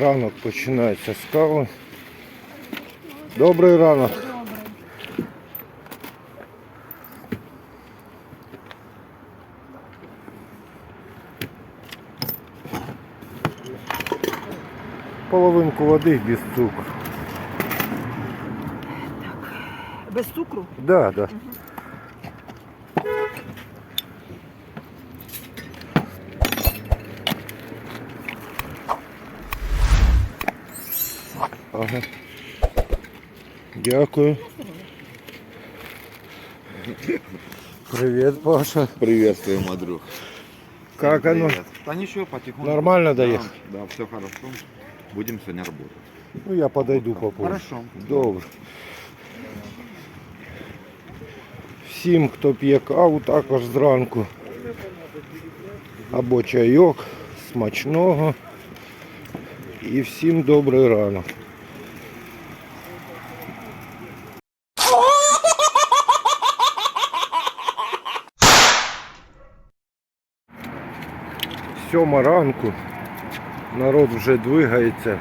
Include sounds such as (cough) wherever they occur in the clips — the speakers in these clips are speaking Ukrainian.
Ранок починається з кави. Добрий ранок. Половинку води без цукру. Без цукру? Да, да. Ага. Дякую. Привет, Паша. Приветствую, мой друг. Как оно? Привет. Да ничего, потихоньку. Нормально Да, доехал? Да, все хорошо. Будем сегодня работать. Ну, я подойду попозже. Хорошо. Добре. Всім, хто п'є каву, також зранку. Або чайок, смачного. І всім добрий ранок. Сьома ранку. Народ вже двигається.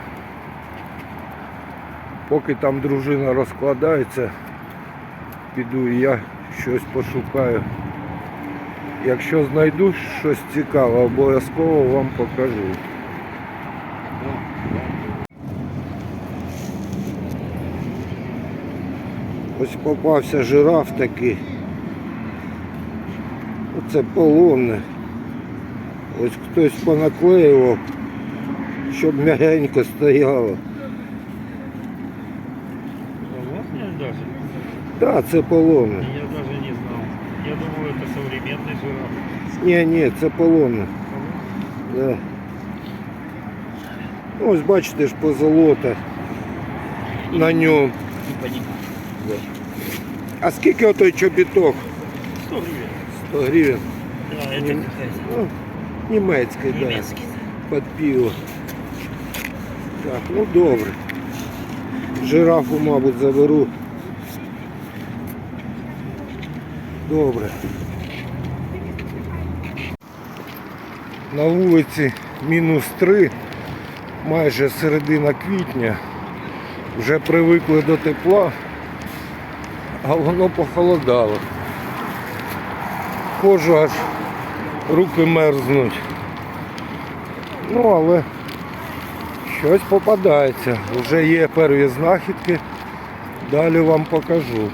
Поки там дружина розкладається, піду і я щось пошукаю. Якщо знайду щось цікаве, обов'язково вам покажу. Ось попався жираф такий. Оце полонне. Ось хтось понаклеював, щоб м'ягенько стояло. Понятно даже. Так, да, це полонне. Я даже не знал. Я думал, это современный жираф. Ні, ні, це полонне. Да. Ну, Ось бачите ж позолота на ньому. Да. А скільки отой чобіток? 100 гривен. 100 гривень. Да, это Нем- какая-то Ну, німецький, так. Да. Під пиво. Так, ну добре. Жирафу, мабуть, заберу. Добре. На вулиці мінус 3, майже середина квітня. Вже привикли до тепла, а воно похолодало. Ходжу аж руки мерзнуть. Ну, але щось попадається. Вже є перві знахідки. Далі вам покажу.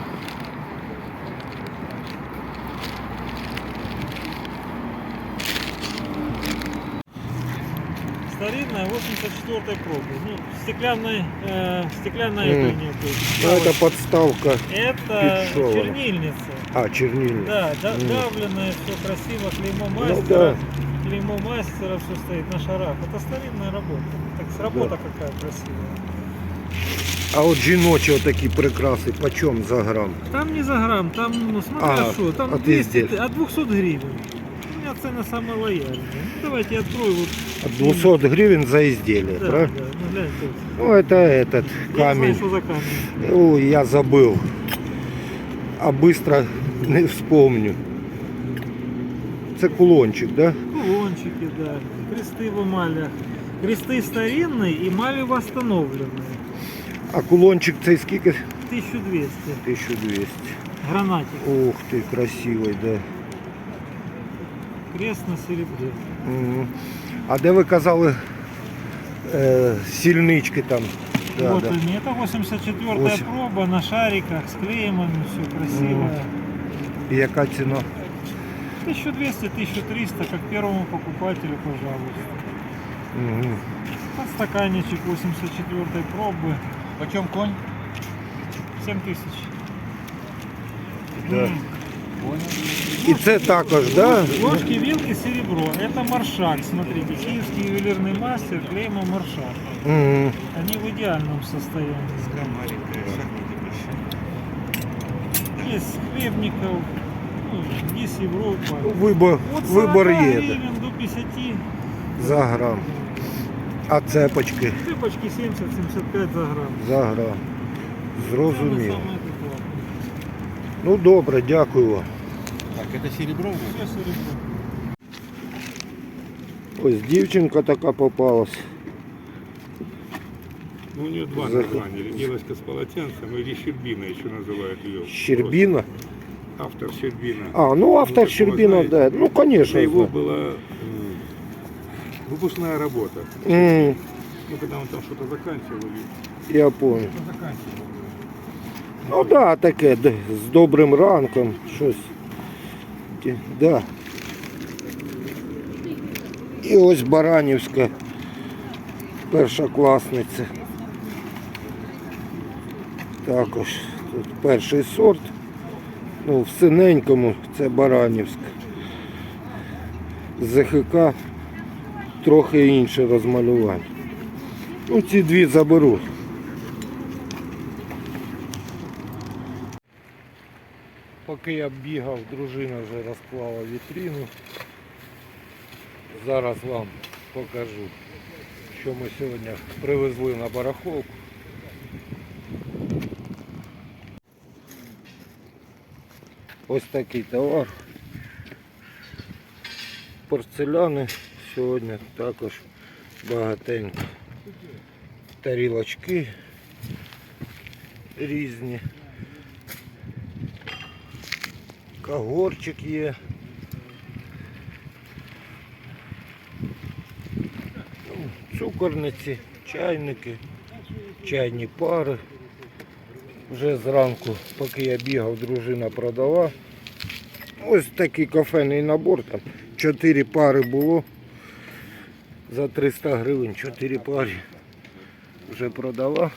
стеклянной, э, стеклянная Мгм. это не будет. Ну, это подставка. Это Петшова. чернильница. А, чернильник. Да, да Мгм. давленное, все красиво, клеймо Ну мастера. Клеймо мастера все стоит на шарах. Это старинная работа. Так с работа какая красивая. А от жіночі отакі прикраси, почем за грам? Там не за грамм, там, ну смотря А, что, там от 200, изделий. от 200 гривен. У меня цены самые лояльные. Ну, давайте я открою вот. От 200 гривень за изделие, Да, правильно? да, ну. Ну, это этот камень. Ой, я забыл. А быстро не (laughs) вспомню. Це кулончик, да? Кулончики, да. Кресты в эмалях. Кресты старинные, эмали восстановленные. А кулончик цей скільки? 1200. 1200. Гранатик. Ух ти, красивий, да. Крест на серебре. Мгм. А де ви казали е, сільнички там? Да, вот да. они. Это 84 Восемь. проба на шариках с клеемами, все красиво. І яка ціна? 1200-1300, как первому покупателю, пожалуйста. Мгм. Подстаканничек 84 пробы. Почем конь? 7000. Да. І це також, да? Ложки, вилки, серебро. Это маршак. Смотрите, киевский ювелирный мастер, клейма маршак. Мгм. Они в идеальном состоянии. Есть хлебников, ну, есть Европа. Вибор, От 40 вибор є гривен до 50. за грам. А цепочки Цепочки 70-75 за грамм. за грам. Зрозуміло. Самое такое. Ну добре, дякую вам. Так, это серебро? Все серебро. Ось дівчинка така попалась. Ну, у нее два За- названия. Девочка с полотенцем или Щербина еще называют ее. Щербина. Автор Щербина. А, ну автор такого Щербина, знаете. да. Ну, конечно. Это его знаю. была выпускная работа. М, Ну, когда он там что-то заканчивал. я понял. Ну, заканчивал. Ну да, таке, з добрим ранком, щось. Да. І ось Баранівська першокласниця. Також тут перший сорт. Ну, в синенькому це Баранівська. ЗХК трохи інше розмалювання. Ну, ці дві заберу. Поки я бігав, дружина вже розклала вітрину. Зараз вам покажу, що ми сьогодні привезли на барахолку. Ось такий товар. Порцеляни сьогодні також багатенько. Тарілочки різні. Кагорчик є. Ну, Цукорниці, чайники, чайні пари. Вже зранку, поки я бігав, дружина продала. Ось такий кофейний набор, там 4 пари було. За 300 гривень 4 пари вже продала.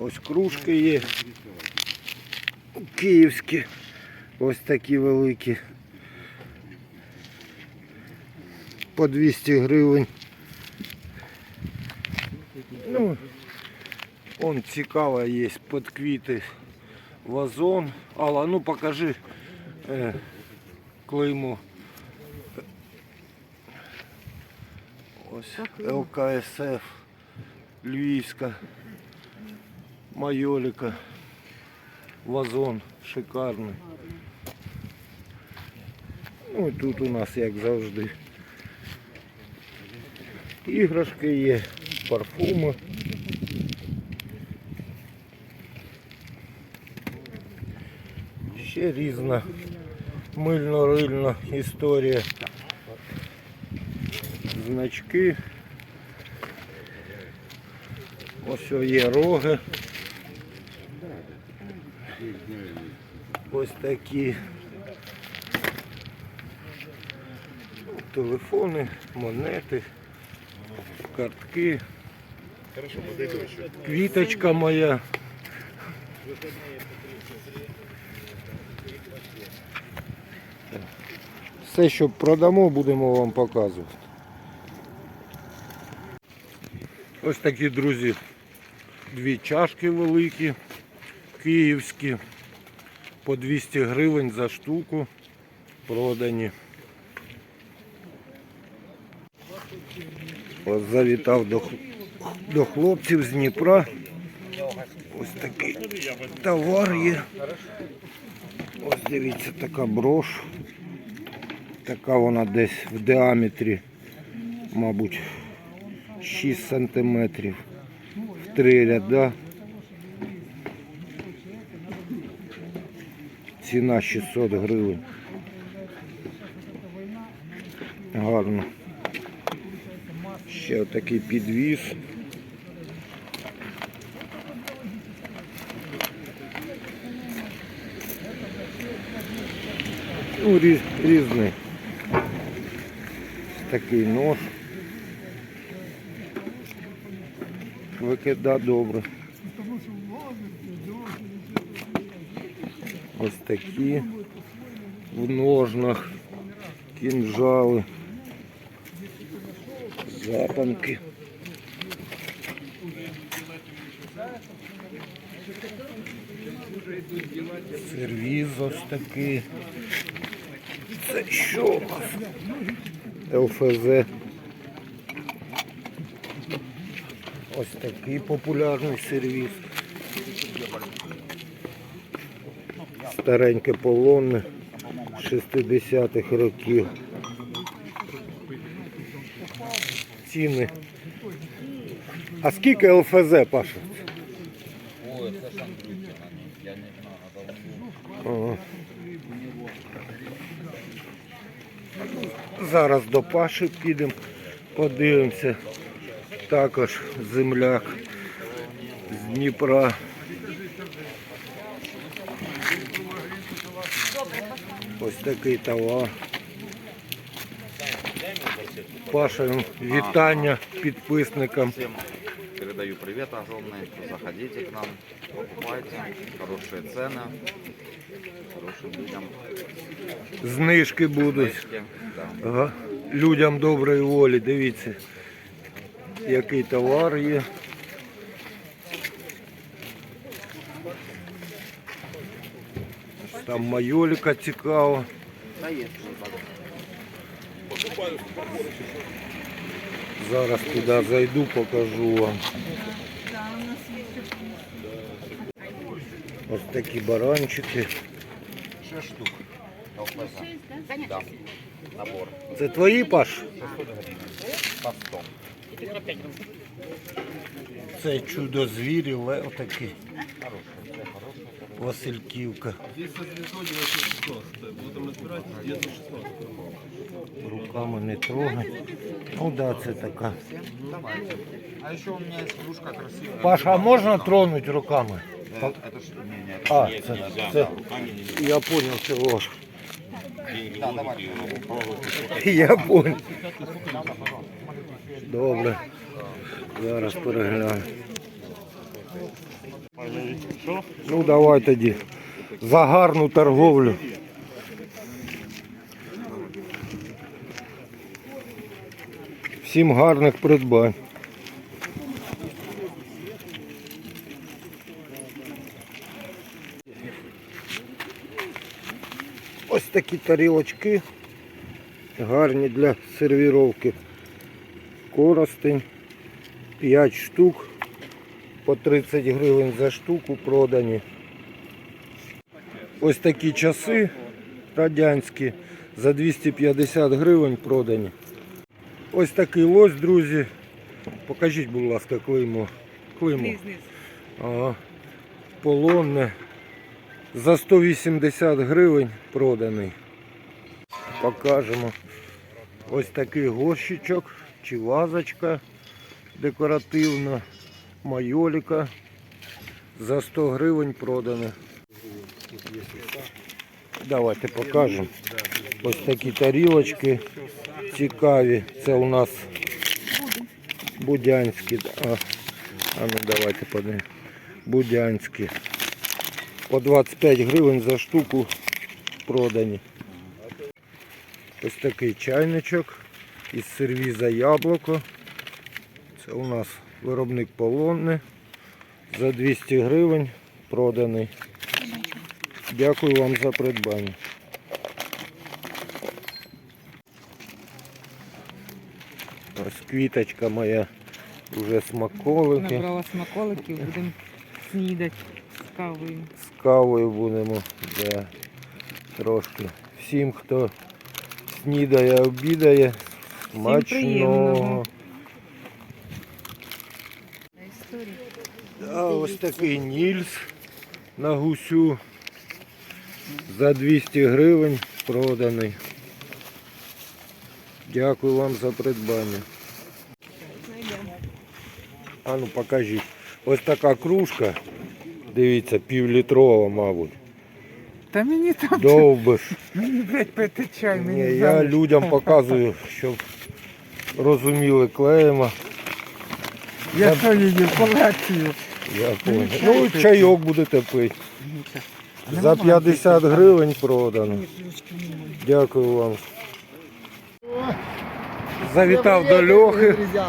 Ось кружки є. Київські. Ось такі великі. По 200 гривень. Ну, он цікаво є під квіти вазон. Алла, ну покажи е, клеймо. Ось ЛКСФ, Львівська, Майоліка. Вазон шикарний. Ну і тут у нас, як завжди, іграшки є, парфуми. Ще різна мильно-рильна історія. Значки. Ось є роги. Ось такі телефони, монети, картки. Квіточка моя. Все, що продамо, будемо вам показувати. Ось такі, друзі, дві чашки великі, київські, по 200 гривень за штуку продані. Ось завітав до, до хлопців з Дніпра. Ось такий товар є. Ось дивіться, така брош. Така вона десь в діаметрі, мабуть, 6 сантиметрів. В три ряда. Ціна 600 гривень. Гарно. Ще отакий підвіз. Ну, різ, різний. Такий нож. Викида добре. Ось такі в ножнах, кінжали, запанки. Сервіз ось такий. Це що? ЛФЗ. Ось такий популярний сервіс. Стареньке полонне 60-х років. ціни. А скільки ЛФЗ, Паша? Ой, це ж. Я не знаю. Зараз до Паші підемо, подивимося. Також земляк з Дніпра. Ось такий товар. Паша, вітання підписникам. Всем передаю привет огромный. Заходите к нам, покупайте. Хорошие цены. Хорошим людям. Знижки будуть. Книжки. Да. Ага. Людям доброї волі, дивіться, який товар є. Там майоліка цікава. Зараз туди зайду, покажу вам. Ось такі баранчики. 6 штук. ЛПЗ. Да. Набор. Це твої Паш? По 100. Це чудо звірі, лев такий. Васильківка. Руками не трогай. Ну да, це така. А еще у меня есть кружка красивая. Паша, а можна тронути руками? Это ж... Не, не, это А, це, це, я понял, це ложь. Да, давай. Я понял. Добре. Зараз перегляну. Ну давай тоді. За гарну торговлю. Всім гарних придбань. Ось такі тарілочки. Гарні для сервіровки. Коростень. 5 штук. По 30 гривень за штуку продані. Ось такі часи радянські. За 250 гривень продані. Ось такий лось, друзі. Покажіть, будь ласка, клеймо. Клеймо. Ага. Полонне. За 180 гривень проданий. Покажемо. Ось такий горщичок чи вазочка декоративна, майоліка. За 100 гривень продана. Давайте покажемо. Ось такі тарілочки цікаві. Це у нас будянські. А, а ну давайте подивимось. Будянські. По 25 гривень за штуку продані. Ось такий чайничок із сервіза яблуко. Це у нас виробник полонне. За 200 гривень проданий. Дякую вам за придбання. Ось квіточка моя, вже смаколики. Набрала смаколиків, будемо снідати з кавою. З кавою будемо. Да. Трошки. Всім, хто снідає, обідає. Смачного. А ось такий Нільс на гусю. За 200 гривень проданий. Дякую вам за придбання. А ну покажіть. Ось така кружка. Дивіться, півлітрова, мабуть. Та мені там, Довбиш. (laughs) мені, блядь, пити чай, Ні, я людям показую, щоб розуміли клеєма. Я що її в колекцію. Я понял. чай Ну, пити. чайок будете пити. За 50 гривень продано. Дякую вам. Завітав до Льохи. Друзья.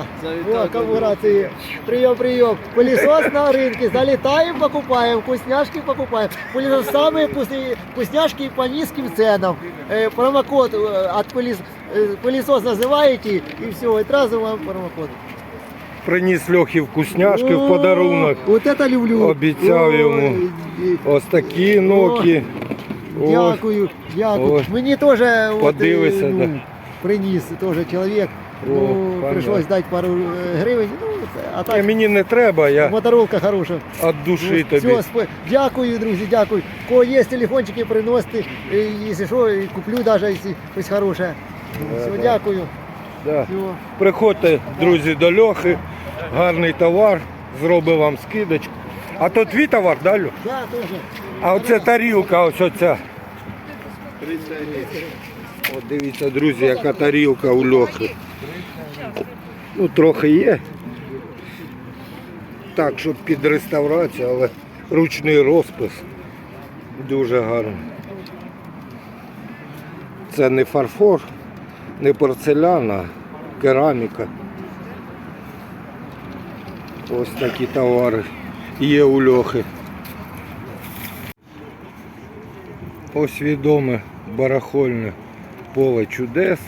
О, коллаборации. Прием, прием. Пылесос на рынке. Залетаем, покупаем. Вкусняшки покупаем. Пылесос самые вкусные вкусняшки по низким ценам. Э, промокод э, от пылес, э, пылесос называете и все. И сразу вам промокод. Приніс Льохі вкусняшки в подарунок. Вот это люблю. Обіцяв йому. Ось такі ноки. Дякую, дякую. Мені теж е, ну, приніс теж чоловік. Ну, прийшлось дати пару е, гривень. Ну, а так, мені не треба, я моторолка хороша. від душі Ну, тобі. все, дякую, друзі, дякую. Кого є телефончики, приносите, е, якщо що, куплю навіть, якщо щось хороше. Все, дякую. Да. Приходьте, друзі, до Льохи, гарний товар, зробить вам скидочку. А то твій товар, да, Льох? Да, теж. А оце тарілка, ось оця. От дивіться, друзі, яка тарілка у Льохи. Ну, трохи є. Так, щоб під реставрацію, але ручний розпис. Дуже гарний. Це не фарфор, не порцелян, а кераміка. Ось такі товари є у Льохи. Ось відоме барахольне поле чудес.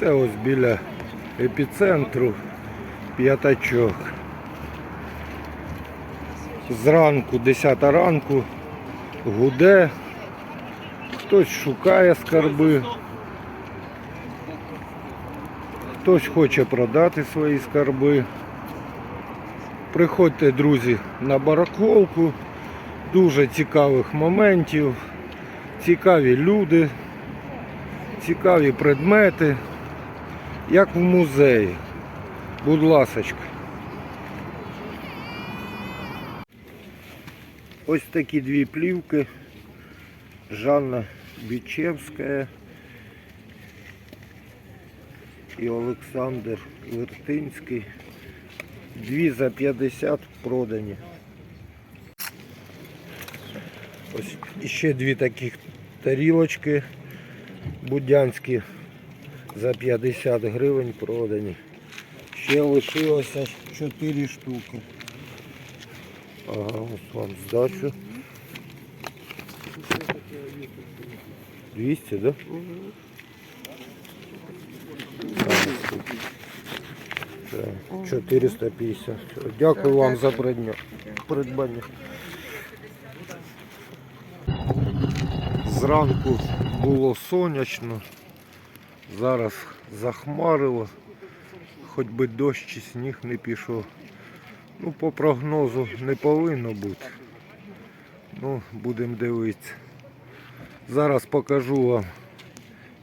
Це ось біля епіцентру п'ятачок. Зранку, 10 ранку, гуде, хтось шукає скарби, хтось хоче продати свої скарби. Приходьте, друзі, на барахолку дуже цікавих моментів, цікаві люди, цікаві предмети, як в музеї. Будь ласочка. Ось такі дві плівки. Жанна Бічевська і Олександр Вертинський. Дві за 50 продані. Ось ще дві таких тарілочки будянські за 50 гривень продані. Ще лишилося 4 штуки. Ага, ось вам здачу. 200, да? Так, 450. Дякую вам за придня- придбання. Зранку було сонячно, зараз захмарило, хоч би дощ чи сніг не пішов. Ну, по прогнозу не повинно бути. Ну, будемо дивитися. Зараз покажу вам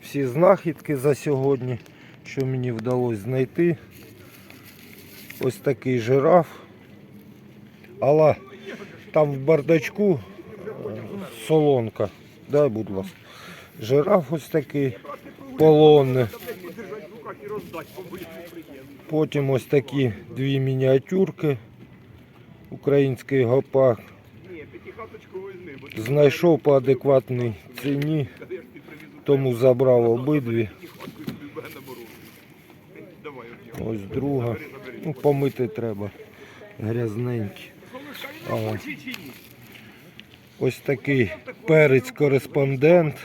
всі знахідки за сьогодні, що мені вдалося знайти. Ось такий жираф. Але там в бардачку е, солонка. Дай, будь ласка. Жираф ось такий полонне. Потім ось такі дві мініатюрки. Український гопак. Знайшов по адекватній ціні, тому забрав обидві. Ось друга. Ну, помити треба. Грязненькі. А, Ось такий перець кореспондент.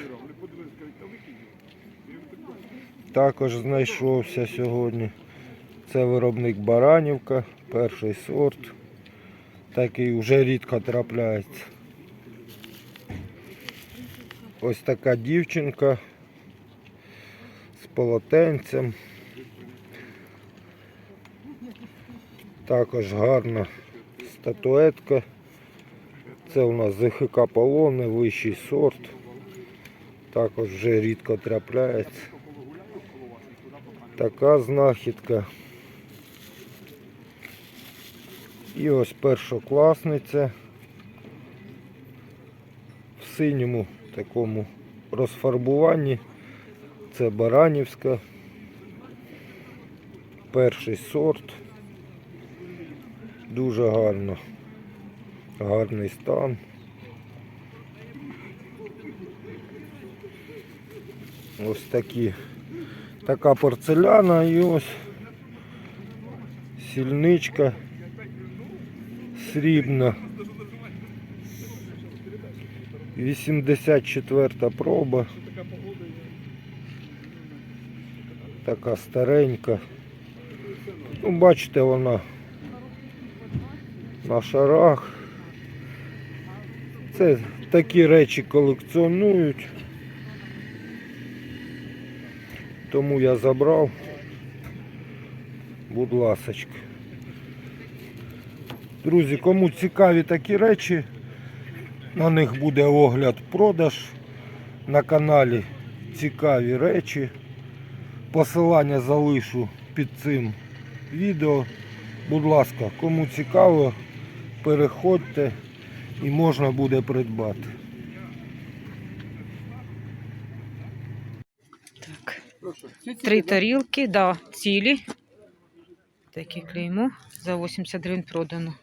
Також знайшовся сьогодні. Це виробник Баранівка, перший сорт. Такий вже рідко трапляється. Ось така дівчинка з полотенцем. Також гарна статуетка. Це у нас ЗХК полони, вищий сорт. Також вже рідко трапляється. Така знахідка. І ось першокласниця в синьому такому розфарбуванні. Це Баранівська. Перший сорт. Дуже гарно. Гарний стан. Ось такі. Така порцеляна і ось сільничка срібна. 84 проба. Така старенька. Ну, бачите, вона на шарах. Це такі речі колекціонують. Тому я забрав. Будь ласочка. Друзі, кому цікаві такі речі, на них буде огляд продаж на каналі Цікаві речі. Посилання залишу під цим відео. Будь ласка, кому цікаво, переходьте і можна буде придбати. Так. Три тарілки, да, цілі. Таке клеймо. За 80 гривень продано.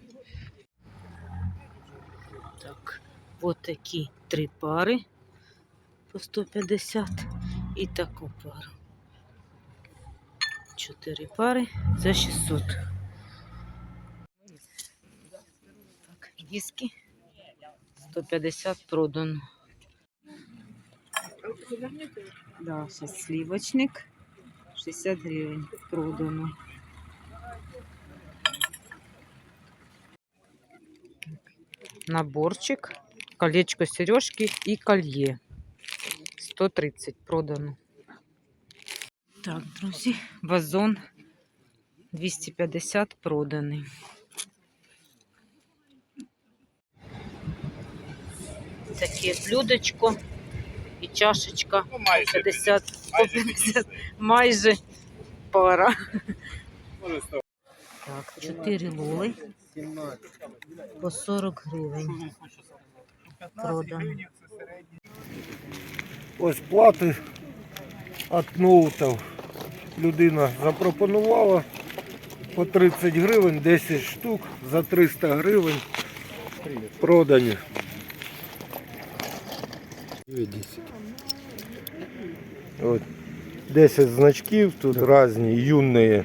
Так, от такі три пари по 150 і таку пару. Чотири пари за 600. Так, диски 150 продано. Да, сейчас сливочник. 60 гривень продано. Наборчик, колечко сережки и колье. 130 продано. Так, друзі, вазон 250 проданий. Таке блюдечко і чашечка 50, 150, майже пара. Так, 4 лоли по 40 гривень. Продано. Ось плати від ноутів. Людина запропонувала по 30 гривень, 10 штук за 300 гривень продані. От 10 значків, тут різні, юні,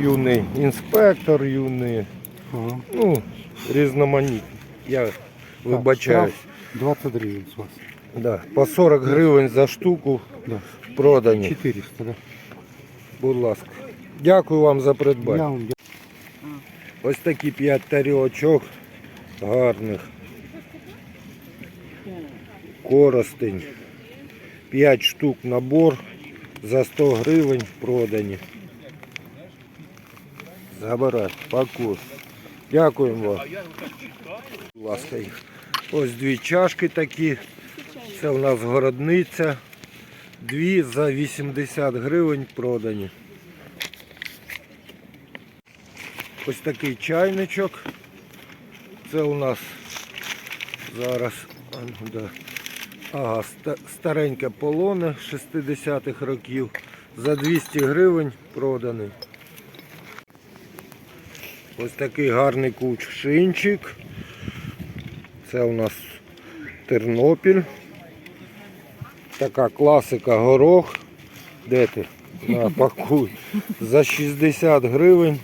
юний інспектор, юний, ну, різноманітні. Я вибачаюсь. 20 гривень з вас. Да, по 40 гривень за штуку Да. продані. 400, да. Будь ласка. Дякую вам за придбання. Ось такі 5 тарілочок гарних. Коростень. 5 штук набор за 100 гривень продані. Забирай, пакуй. Дякуємо вам. Будь ласка. Ось дві чашки такі. Це у нас городниця. Дві за 80 гривень продані. Ось такий чайничок. Це у нас зараз ну, ага, ста- стареньке полоне 60-х років. За 200 гривень проданий. Ось такий гарний кувшинчик. Це у нас Тернопіль. Така класика горох. Де ти? На, (laughs) пакуй. За 60 гривень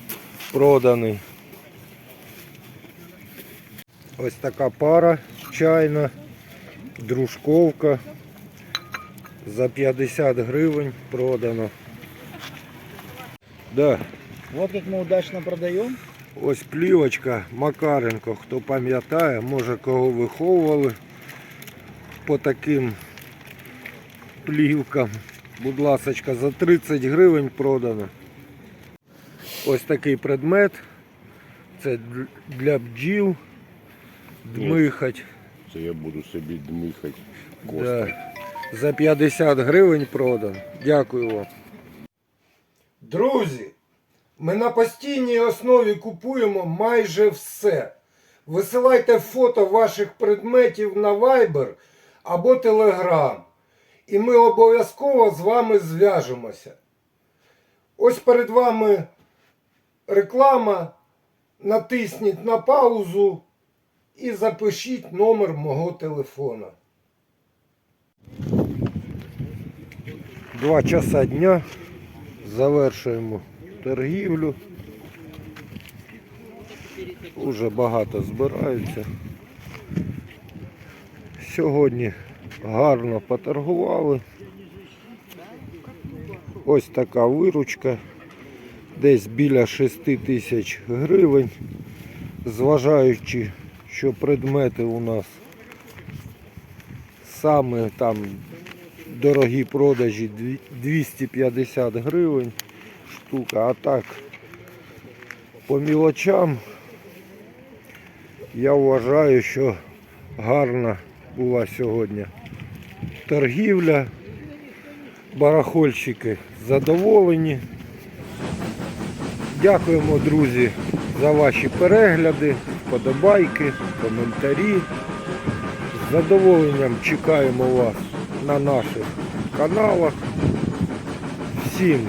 проданий. Ось така пара чайна, дружковка. За 50 гривень продано. Да. Вот как мы удачно продаем. Ось плівочка Макаренко, хто пам'ятає, може кого виховували по таким плівкам. Будь ласочка, за 30 гривень продано. Ось такий предмет. Це для бджіл. Дмихать. Це я буду собі дмихати кости. Да. За 50 гривень продано. Дякую вам. Друзі, ми на постійній основі купуємо майже все. Висилайте фото ваших предметів на Viber або Telegram. І ми обов'язково з вами зв'яжемося. Ось перед вами реклама. Натисніть на паузу і запишіть номер мого телефона. Два часа дня. Завершуємо торгівлю. Уже багато збираються. Сьогодні гарно поторгували. Ось така виручка. Десь біля 6 тисяч гривень. Зважаючи, що предмети у нас саме там дорогі продажі 250 гривень штука. А так, по мілочам я вважаю, що гарна була сьогодні торгівля. Барахольщики задоволені. Дякуємо, друзі, за ваші перегляди, вподобайки, коментарі. З задоволенням чекаємо вас на наших каналах. Всім